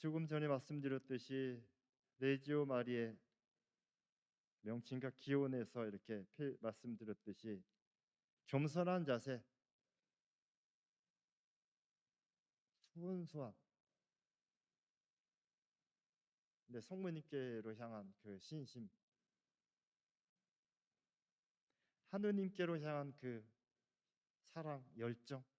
조금 전에 말씀드렸듯이 레지오 마리의 명칭과 기원에서 이렇게 표- 말씀드렸듯이 겸손한 자세, 순수함. 네, 성모님께로 향한 그 신심, 하느님께로 향한 그 사랑, 열정.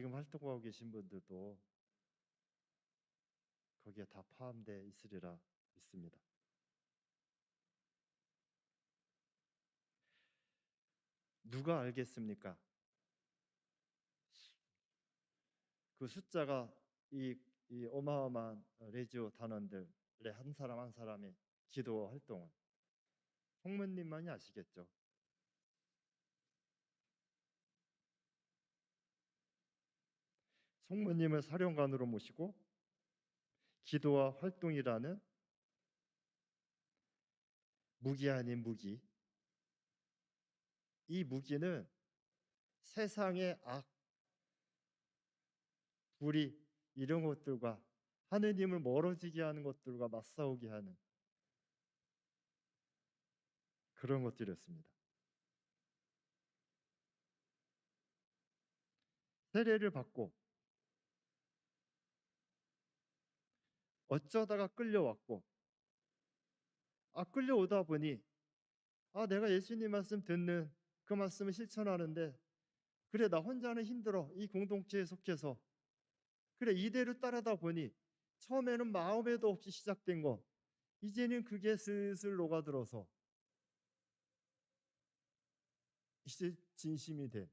지금 활동하고 계신 분들도 거기에 다 포함되어 있으리라 믿습니다. 누가 알겠습니까? 그 숫자가 이, 이 어마어마한 레지오 단원들의 한 사람 한 사람의 기도 활동을 성모님만이 아시겠죠. 성모님을 사령관으로 모시고 기도와 활동이라는 무기 아닌 무기. 이 무기는 세상의 악, 불의 이런 것들과 하느님을 멀어지게 하는 것들과 맞싸우게 하는 그런 것들이었습니다. 세례를 받고 어쩌다가 끌려왔고 아 끌려오다 보니 아 내가 예수님 말씀 듣는 그 말씀을 실천하는데 그래 나 혼자는 힘들어. 이 공동체에 속해서. 그래 이대로 따르다 보니 처음에는 마음에도 없이 시작된 거. 이제는 그게 슬슬 녹아들어서 이제 진심이 돼.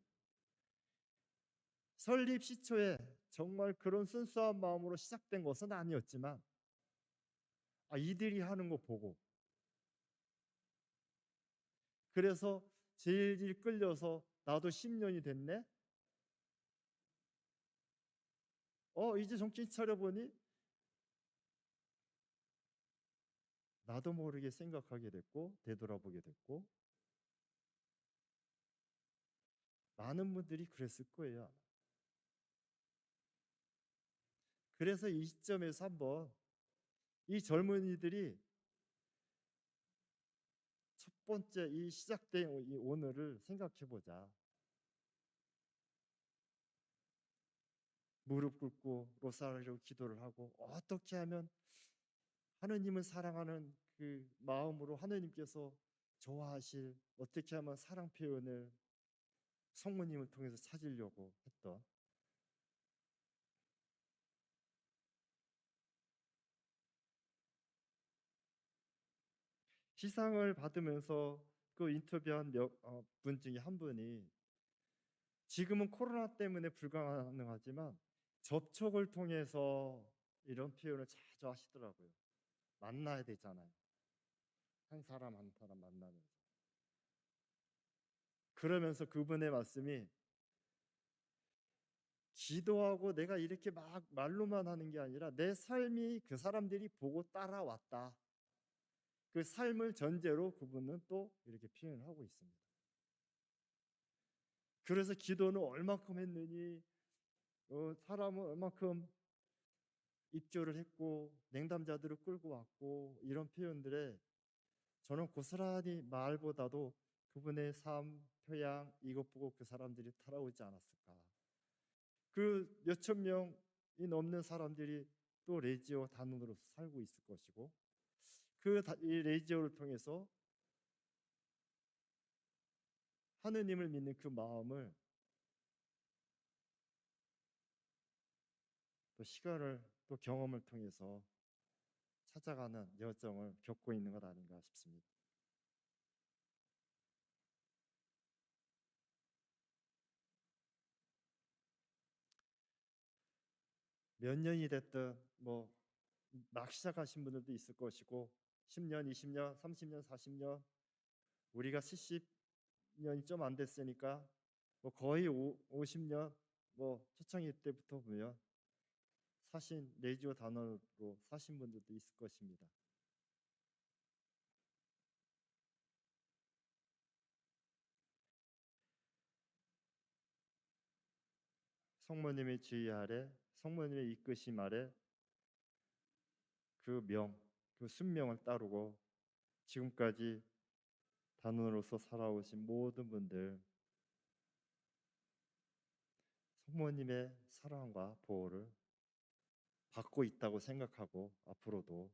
설립 시초에 정말 그런 순수한 마음으로 시작된 것은 아니었지만 아 이들이 하는 거 보고 그래서 질질 끌려서 나도 10년이 됐네. 어 이제 정신 차려보니 나도 모르게 생각하게 됐고 되돌아보게 됐고 많은 분들이 그랬을 거예요. 그래서 이 시점에서 한번 이 젊은이들이 첫 번째 이 시작된 이 오늘을 생각해 보자. 무릎 꿇고 로사리오 기도를 하고 어떻게 하면 하느님을 사랑하는 그 마음으로 하느님께서 좋아하실 어떻게 하면 사랑 표현을 성모님을 통해서 찾으려고 했던 시상을 받으면서 그 인터뷰한 몇, 어, 분 중에 한 분이 지금은 코로나 때문에 불가능하지만 접촉을 통해서 이런 표현을 자주 하시더라고요. 만나야 되잖아요. 한 사람 한 사람 만나면서. 그러면서 그분의 말씀이 기도하고 내가 이렇게 막 말로만 하는 게 아니라 내 삶이 그 사람들이 보고 따라왔다. 그 삶을 전제로 그분은 또 이렇게 표현을 하고 있습니다. 그래서 기도는 얼마큼 했느니, 어, 사람은 얼마큼 입조를 했고, 냉담자들을 끌고 왔고, 이런 표현들에 저는 고스란히 말보다도 그분의 삶, 표양, 이것 보고 그 사람들이 따라오지 않았을까. 그 몇천 명이 넘는 사람들이 또 레지오 단원으로 살고 있을 것이고, 그이 레지오를 통해서 하느님을 믿는 그 마음을 또 시간을 또 경험을 통해서 찾아가는 여정을 겪고 있는 것 아닌가 싶습니다. 몇 년이 됐든 뭐 막 시작하신 분들도 있을 것이고 10년, 20년, 30년, 40년 우리가 70년이 좀 안 됐으니까 뭐 거의 5, 50년 뭐 초창기 때부터 보면 사신 레지오 단어로 사신 분들도 있을 것입니다. 성모님의 지휘 아래, 성모님의 이끄심 아래 그 명, 그 순명을 따르고 지금까지 단원으로서 살아오신 모든 분들 성모님의 사랑과 보호를 받고 있다고 생각하고 앞으로도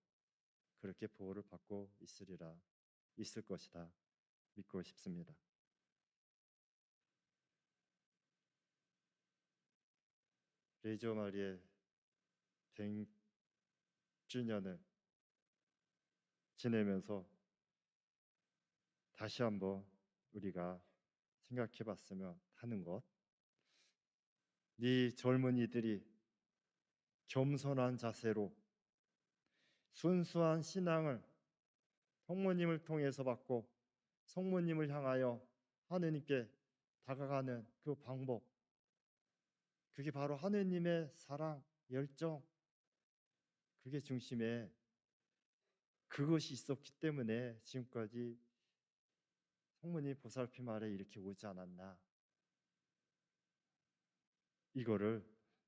그렇게 보호를 받고 있으리라 있을 것이다 믿고 싶습니다. 레이저 마리의 100주년을 지내면서 다시 한번 우리가 생각해 봤으면 하는 것. 네 젊은이들이 겸손한 자세로 순수한 신앙을 성모님을 통해서 받고 성모님을 향하여 하느님께 다가가는 그 방법. 그게 바로 하느님의 사랑, 열정. 그게 중심에 그것이 있었기 때문에 지금까지 성모님 보살핌 아래 이렇게 오지 않았나. 이거를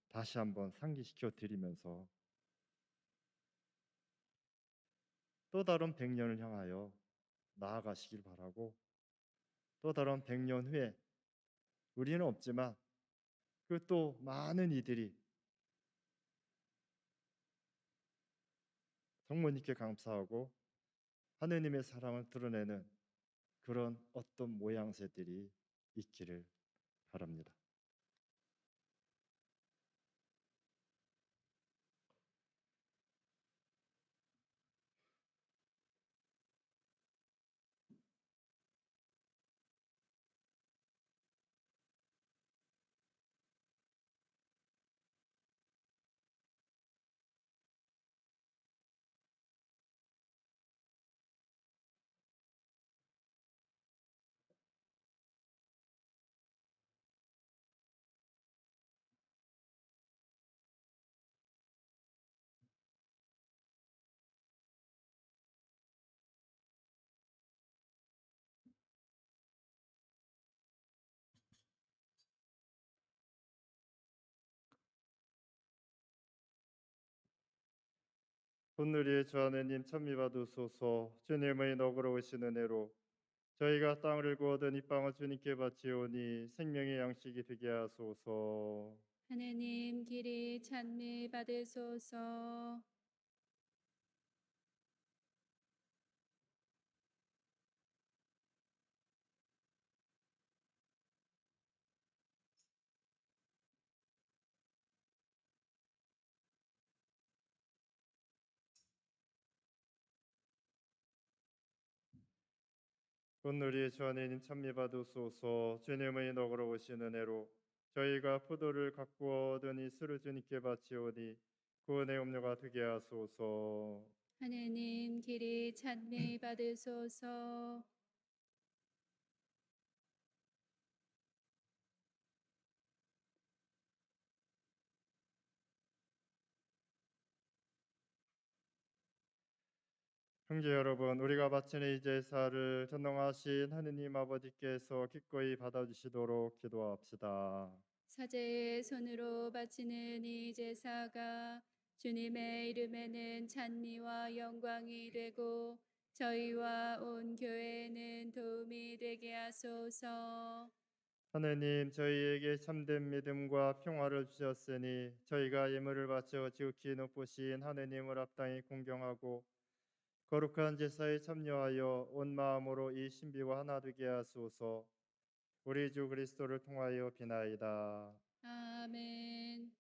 다시 한번 상기시켜 드리면서 또 다른 백년을 향하여 나아가시길 바라고 또 다른 백년 후에 우리는 없지만 그 또 많은 이들이 성모님께 감사하고 하느님의 사랑을 드러내는 그런 어떤 모양새들이 있기를 바랍니다. 오늘의 주 하느님 찬미 받으소서. 주님의 너그러우신 은혜로 저희가 땅을 구하던 이 빵을 주님께 바치오니 생명의 양식이 되게 하소서. 하느님 길이 찬미 받으소서 오늘의 주 하느님 찬미 받으소서. 주님의 너그러우신 은혜로 저희가 포도를 갖고 얻은 이 술을 주님께 바치오니 구원의 음료가 되게 하소서. 하느님 길이 찬미 받으소서 형제 여러분, 우리가 바치는 이 제사를 전능하신 하느님 아버지께서 기꺼이 받아주시도록 기도합시다. 사제의 손으로 바치는 이 제사가 주님의 이름에는 찬미와 영광이 되고 저희와 온 교회는 도움이 되게 하소서 하느님, 저희에게 참된 믿음과 평화를 주셨으니 저희가 예물을 바쳐 지극히 높으신 하느님을 합당히 공경하고 거룩한 제사에 참여하여 온 마음으로 이 신비와 하나 되게 하소서. 우리 주 그리스도를 통하여 비나이다. 아멘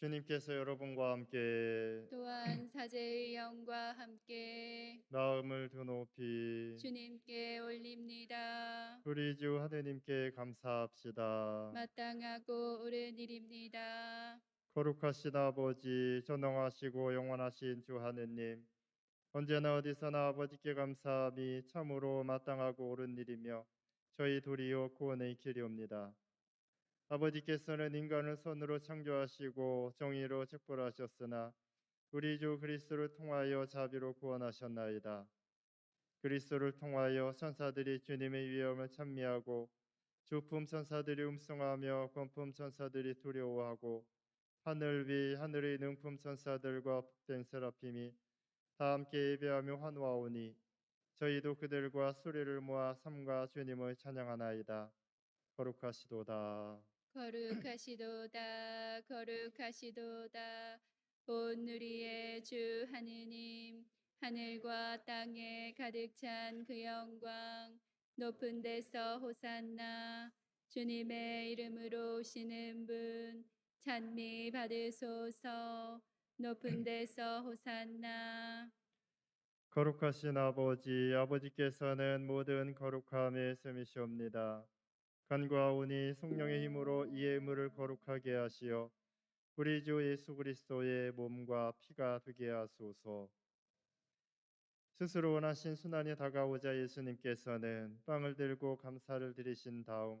주님께서 여러분과 함께 또한 사제의 영과 함께 마음을 두 높이 주님께 올립니다. 우리 주 하느님께 감사합시다. 마땅하고 옳은 일입니다. 거룩하신 아버지, 전능하시고 영원하신 주 하느님, 언제나 어디서나 아버지께 감사함이 참으로 마땅하고 옳은 일이며 저희 도리어 구원의 길이옵니다. 아버지께서는 인간을 손으로 창조하시고 정의로 책벌하셨으나 우리 주 그리스도를 통하여 자비로 구원하셨나이다. 그리스도를 통하여 천사들이 주님의 위엄을 찬미하고 주품 천사들이 음성하며 권품 천사들이 두려워하고 하늘 위 하늘의 능품 천사들과 복된 세라핌이 다 함께 예배하며 환호하오니 저희도 그들과 소리를 모아 삼가 주님을 찬양하나이다. 거룩하시도다. 거룩하시도다 거룩하시도다 온 누리의 주 하느님 하늘과 땅에 가득 찬 그 영광 높은 데서 호산나 주님의 이름으로 오시는 분 찬미 받으소서 높은 데서 호산나 거룩하신 아버지, 아버지께서는 모든 거룩함에 셈이시옵니다. 간과하오니 성령의 힘으로 이 예물을 거룩하게 하시어 우리 주 예수 그리스도의 몸과 피가 되게 하소서. 스스로 원하신 순환이 다가오자 예수님께서는 빵을 들고 감사를 드리신 다음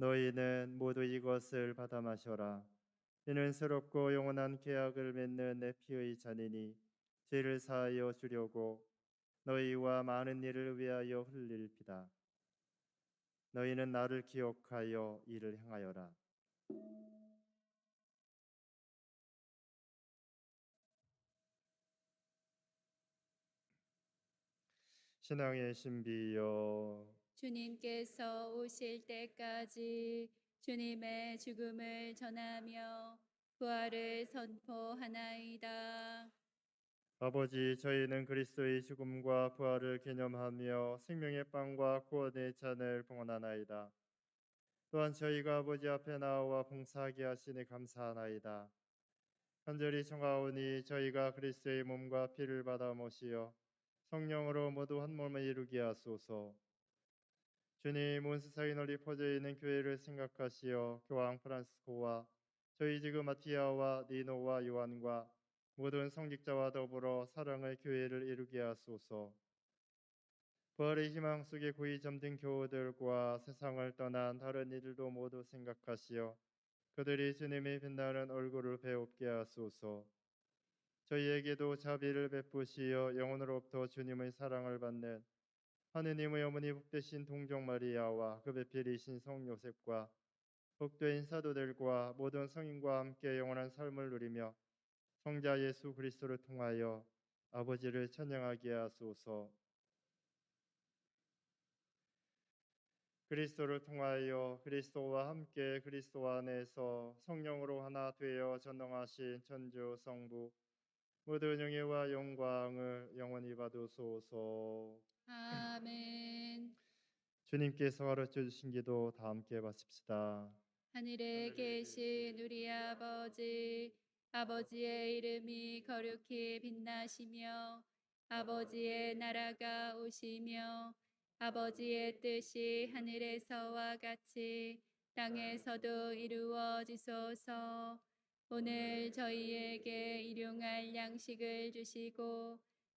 너희는 모두 이것을 받아 마셔라. 이는 새롭고 영원한 계약을 맺는 내 피의 잔이니 죄를 사하여 주려고 너희와 많은 일을 위하여 흘릴 피다. 너희는 나를 기억하여 이를 행하여라. 신앙의 신비여 주님께서 오실 때까지 주님의 죽음을 전하며 부활을 선포하나이다. 아버지 저희는 그리스도의 죽음과 부활을 기념하며 생명의 빵과 구원의 잔을 봉헌하나이다. 또한 저희가 아버지 앞에 나와 봉사하게 하시니 감사하나이다. 간절히 청하오니 저희가 그리스도의 몸과 피를 받아 모시어 성령으로 모두 한 몸을 이루게 하소서. 주님 온 세상에 널리 퍼져 있는 교회를 생각하시어 교황 프란스코와 저희 지금 마티아와 니노와 요한과 모든 성직자와 더불어 사랑의 교회를 이루게 하소서. 부활의 희망 속에 고이 잠든 교우들과 세상을 떠난 다른 이들도 모두 생각하시어 그들이 주님의 빛나는 얼굴을 배웁게 하소서. 저희에게도 자비를 베푸시어 영혼으로부터 주님의 사랑을 받는 하느님의 어머니 복되신 동정 마리아와 그 배필이신 성 요셉과 복된 사도들과 모든 성인과 함께 영원한 삶을 누리며 성자 예수 그리스도를 통하여 아버지를 찬양하게 하소서. 그리스도를 통하여 그리스도와 함께 그리스도 안에서 성령으로 하나 되어 전능하신 천주 성부 모든 영예와 영광을 영원히 받으소서. 아멘. 주님께서 가르쳐 주신 기도 다 함께 바칩시다. 하늘에 계신 우리 아버지, 아버지의 이름이 거룩히 빛나시며, 아버지의 나라가 오시며, 아버지의 뜻이 하늘에서와 같이 땅에서도 이루어지소서. 오늘 저희에게 일용할 양식을 주시고,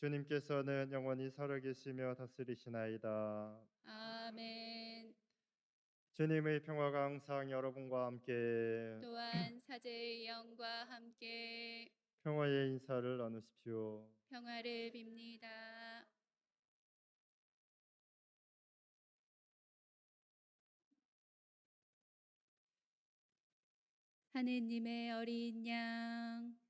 주님께서는 영원히 살아계시며 다스리시나이다. 아멘. 주님의 평화가 항상 여러분과 함께 또한 사제의 영과 함께 평화의 인사를 나누십시오. 평화를 빕니다. 하느님의 어린 양,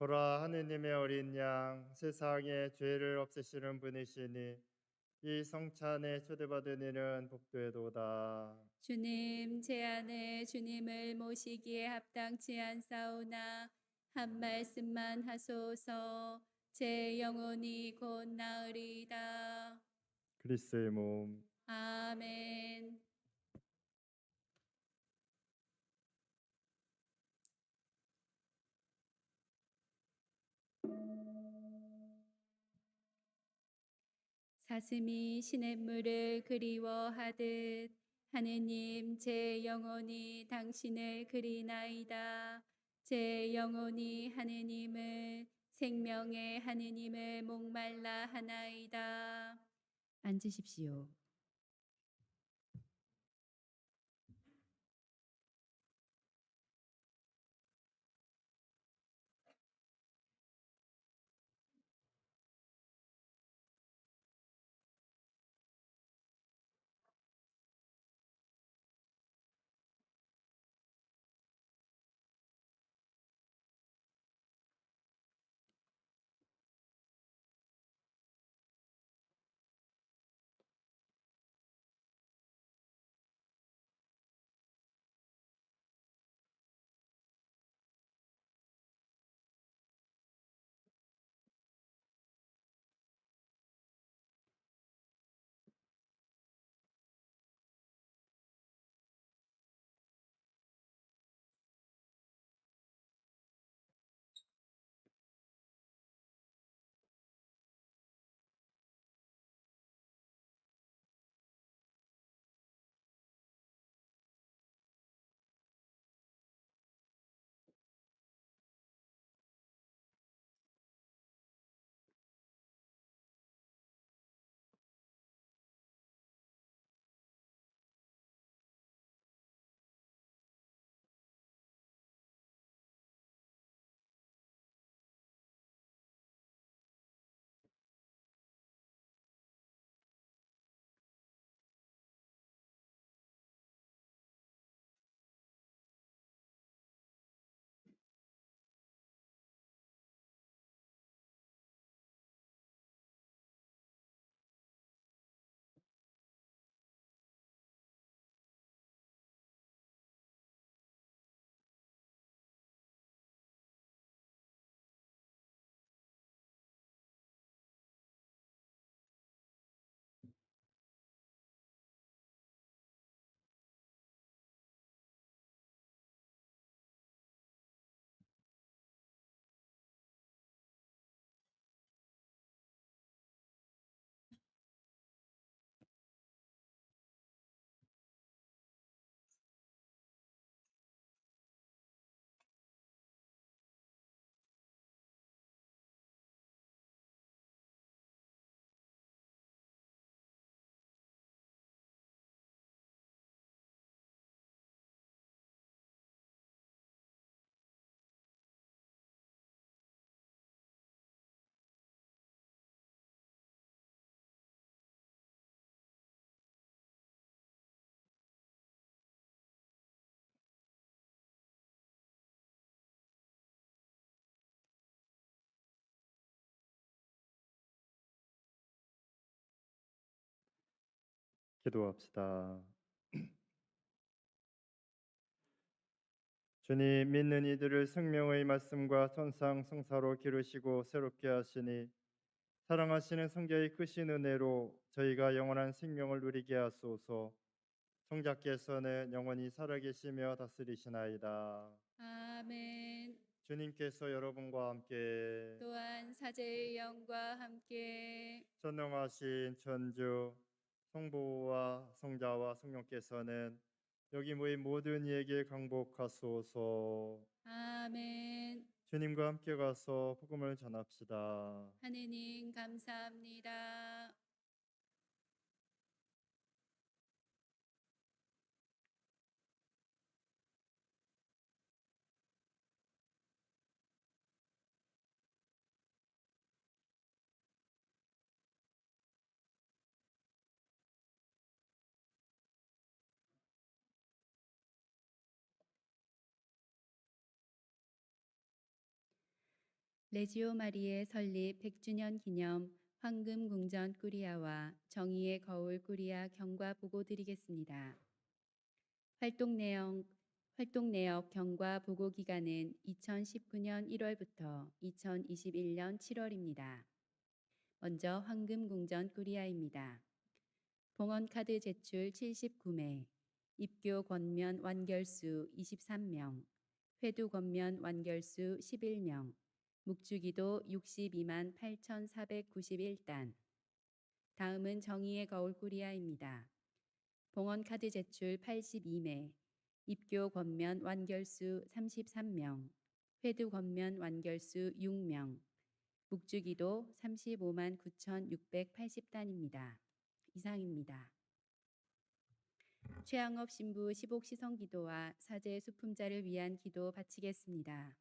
보라 하느님의 어린 양 세상의 죄를 없애시는 분이시니 이 성찬에 초대받은 이는 복되도다. 주님, 제 안에 주님을 모시기에 합당치 않사오나 한 말씀만 하소서. 제 영혼이 곧 나으리다. 그리스의 몸 아멘. 사슴이 시냇물을 그리워하듯 하느님 제 영혼이 당신을 그리나이다. 제 영혼이 하느님을 생명의 하느님을 목말라 하나이다. 앉으십시오. 기도합시다. 주님 믿는 이들을 생명의 말씀과 천상 성사로 기르시고 새롭게 하시니 사랑하시는 성자의 크신 은혜로 저희가 영원한 생명을 누리게 하소서. 성자께서는 영원히 살아계시며 다스리시나이다. 아멘. 주님께서 여러분과 함께 또한 사제의 영과 함께 전능하신 천주 성부와 성자와 성령께서는 여기 모인 모든 이에게 강복하소서. 아멘. 주님과 함께 가서 복음을 전합시다. 하느님 감사합니다. 레지오 마리의 설립 100주년 기념 황금 궁전 꾸리아와 정의의 거울 꾸리아 경과 보고 드리겠습니다. 활동 내용 활동 내역 경과 보고 기간은 2019년 1월부터 2021년 7월입니다. 먼저 황금 궁전 꾸리아입니다. 봉헌 카드 제출 79매, 입교 권면 완결수 23명, 회두 권면 완결수 11명, 묵주기도 62만 8,491단. 다음은 정의의 거울 꾸리아입니다. 봉헌 카드 제출 82매, 입교 권면 완결수 33명, 회두 권면 완결수 6명, 묵주기도 35만 9,680단입니다. 이상입니다. 최양업 신부 시복 시성 기도와 사제 수품자를 위한 기도 바치겠습니다.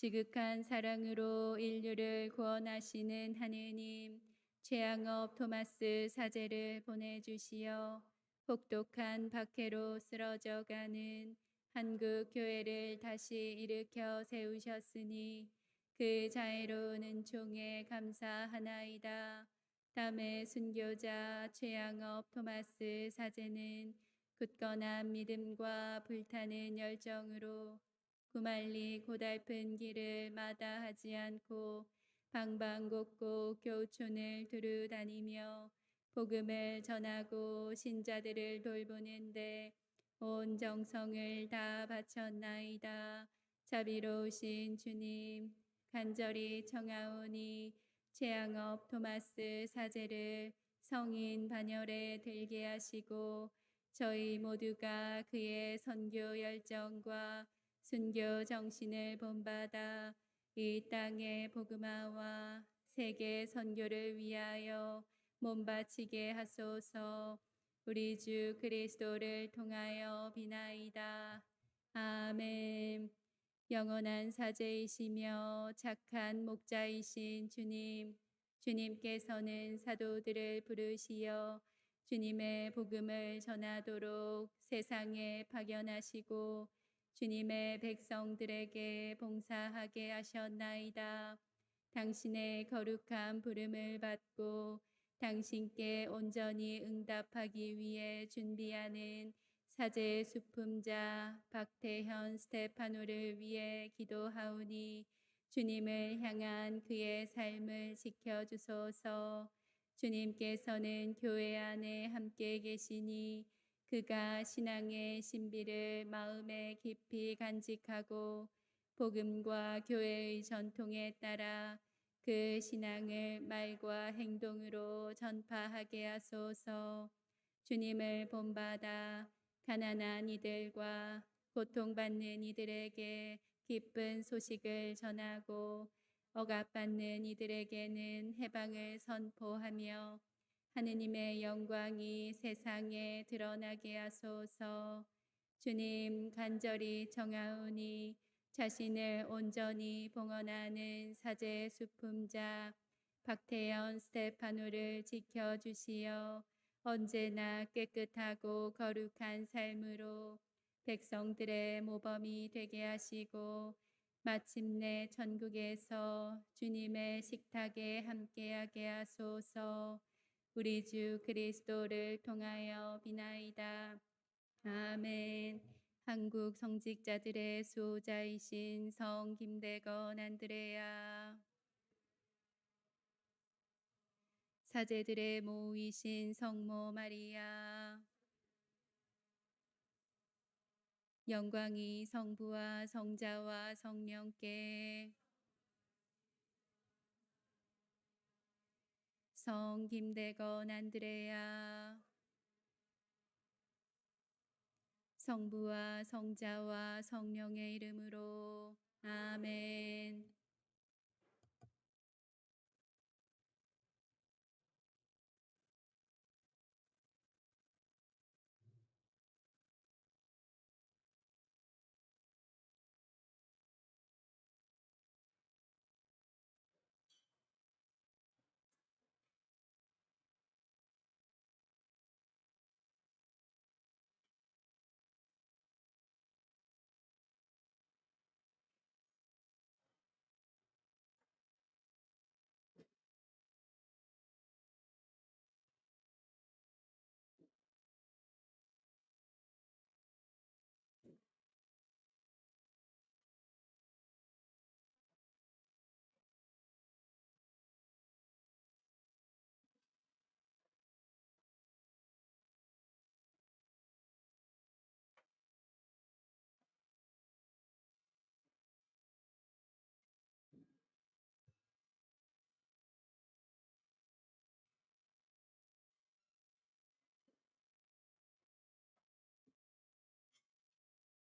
지극한 사랑으로 인류를 구원하시는 하느님, 최양업 토마스 사제를 보내주시어 혹독한 박해로 쓰러져가는 한국 교회를 다시 일으켜 세우셨으니 그 자애로운 은총에 감사하나이다. 담의 순교자 최양업 토마스 사제는 굳건한 믿음과 불타는 열정으로 구말리 고달픈 길을 마다하지 않고 방방곡곡 교촌을 두루 다니며 복음을 전하고 신자들을 돌보는데 온 정성을 다 바쳤나이다. 자비로우신 주님, 간절히 청하오니 최양업 토마스 사제를 성인 반열에 들게 하시고 저희 모두가 그의 선교 열정과 순교 정신을 본받아 이 땅의 복음화와 세계 선교를 위하여 몸바치게 하소서 우리 주 그리스도를 통하여 비나이다. 아멘. 영원한 사제이시며 착한 목자이신 주님, 주님께서는 사도들을 부르시어 주님의 복음을 전하도록 세상에 파견하시고 주님의 백성들에게 봉사하게 하셨나이다. 당신의 거룩한 부름을 받고 당신께 온전히 응답하기 위해 준비하는 사제 수품자 박태현 스테파노를 위해 기도하오니 주님을 향한 그의 삶을 지켜주소서 주님께서는 교회 안에 함께 계시니 그가 신앙의 신비를 마음에 깊이 간직하고 복음과 교회의 전통에 따라 그 신앙을 말과 행동으로 전파하게 하소서. 주님을 본받아 가난한 이들과 고통받는 이들에게 기쁜 소식을 전하고 억압받는 이들에게는 해방을 선포하며 하느님의 영광이 세상에 드러나게 하소서. 주님 간절히 정하오니 자신을 온전히 봉헌하는 사제 수품자 박태현 스테파노를 지켜주시어 언제나 깨끗하고 거룩한 삶으로 백성들의 모범이 되게 하시고 마침내 천국에서 주님의 식탁에 함께하게 하소서 우리 주 그리스도를 통하여 비나이다. 아멘. 한국 성직자들의 수호자이신 성 김대건 안드레야. 사제들의 모이신 성모 마리아. 영광이 성부와 성자와 성령께 성 김대건 안드레아 성부와 성자와 성령의 이름으로. 아멘